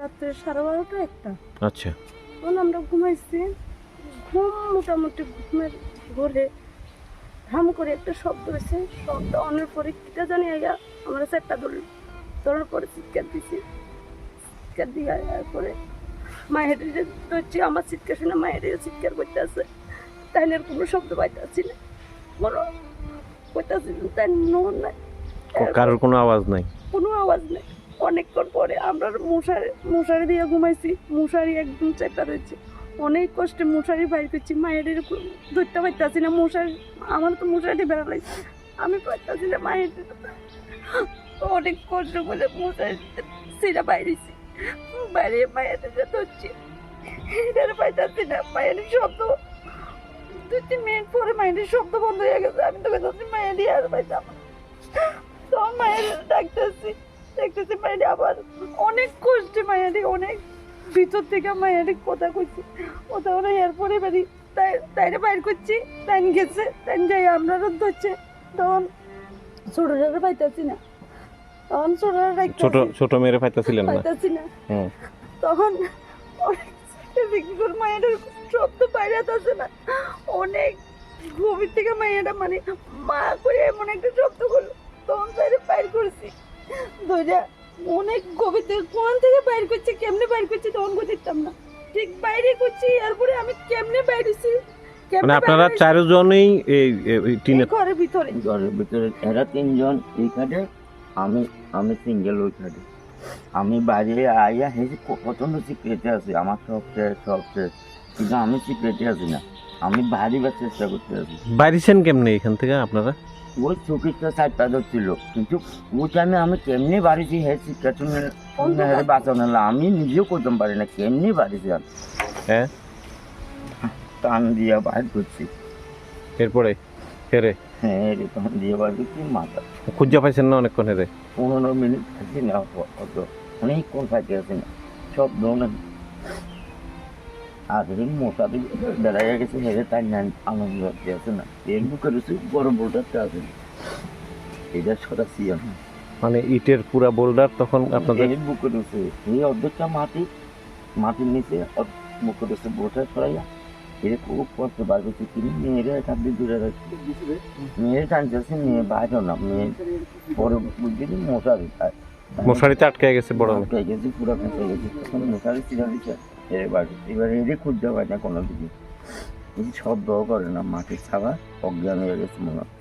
রাত্রে সাড়ে বারোটা একটা। আচ্ছা। তখন আমরা ঘুমাইছি ঘুম মোটামুটি ঘুমের ঘরে হাম করে একটা শব্দ হয়েছে। শব্দ অনেক পরে কিটা জানি আইয়া আমরা চারটা দল দলের পরে চিৎকার দিছি। চিৎকার দিয়ে আয়ার পরে মায়ের ধরছি আমার চিৎকার শুনে মায়ের চিৎকার করতে আছে তাই আর কোনো শব্দ পাইতে আসছি না। বলো করতে আসছি তাই নোর নাই। কারোর কোনো আওয়াজ নাই? কোনো আওয়াজ নেই। অনেকক্ষণ পরে আমরা মশারি মশারি দিয়ে ঘুমাইছি। মশারি একদম চেপা রয়েছে অনেক কষ্টে মশারি বাইর করছি। মায়ের ধরতে পারতেছি না। মশারি আমার তো মশারি বেড়া লাগছে। আমি পারতেছি না মায়ের। অনেক কষ্ট করে মশারি সিরা বাইরেছি বাইরে মায়ের ধরছি এটার পাইতেছি না। মায়ের শব্দ। দুই তিন মিনিট পরে মায়ের শব্দ বন্ধ হয়ে গেছে। আমি তো কথা মায়েরই আর পাইতাম। তখন মায়ের ডাকতেছি। দেখতেছি মায়ের আবার। অনেক কষ্টে মায়েরই অনেক ভিতর থেকে মায়েরই কথা কইছি। কথা ওরা এরপরে বাড়ি তাই তাইরে বাইর করছি তাই গেছে তাই যাই আমরা রোদ ধরছে। তখন ছোটরা পাইতেছি না। তখন ছোটরা ছোট ছোট মেয়েরে পাইতেছিলেন না? পাইতেছি না। তখন অনেক মায়ের শব্দ বাইরে আসে না। অনেক গভীর থেকে মায়েরা মানে মা করে এমন একটা শব্দ করল। ধৈর্যা অনেক গভীর থেকে কোন থেকে বাইর করছে কেমনে বাইর করছে তখন বুঝতাম না। ঠিক বাইরে করছি এরপরে আমি কেমনে বাইরেছি মানে আপনারা চারজনই এই এই ঘরের ভিতরে। ঘরের ভিতরে এরা তিনজন এইখানে আমি আমি সিঙ্গেল ওইখানে আমি বাইরে আইয়া হেসে প্রচণ্ড সিক্রেটে আছি আমার সব শেষ সব শেষ। কিন্তু আমি সিক্রেটে আছি না। আমি বাড়িবার চেষ্টা করতে আছি। বাইরেছেন কেমনে এখান থেকে আপনারা? ওই চুকিটা সাইড পাদর ছিল কিন্তু ওই টাইমে আমি কেমনি বাড়িছি হে শিক্ষা শুনে হেরে বাঁচানো না আমি নিজেও করতে পারি না কেমনি বাড়িছি আমি। হ্যাঁ টান দিয়ে বাইর করছি। এরপরে? হেরে হ্যাঁ এরকম দিয়ে বাইর করছি মাথা। খুঁজে পাইছেন না অনেকক্ষণ হেরে পনেরো মিনিট থাকি না অত। অনেকক্ষণ থাকি আছে না। সব ধরনের আর এই মোটা বেড়াই গেছে হেরে তাই না আনন্দ লাগতে আছে না। এর বুকে রয়েছে বড় বোল্ডারটা আছে এটা সরাসি আমি মানে ইটের পুরা বোল্ডার তখন আপনাদের এর বুকে রয়েছে এই অর্ধেকটা মাটি মাটির নিচে বুকে রয়েছে বোটা ছড়াইয়া এর খুব কষ্ট বার করছে তিনি মেয়েরে এখান দিয়ে দূরে রাখছে মেয়ে টানতেছে মেয়ে বাইরে না মেয়ে পরে বুঝলি মশারি মশারিতে আটকে গেছে বড়। আটকে গেছে পুরো ফেঁসে গেছে তখন মশারি ছিঁড়া দিচ্ছে এবার এবার এদের খুঁজতে পারে না কোনো দিকে কিছু শব্দও করে না মাটির ছাড়া অজ্ঞান হয়ে গেছে মনে হয়।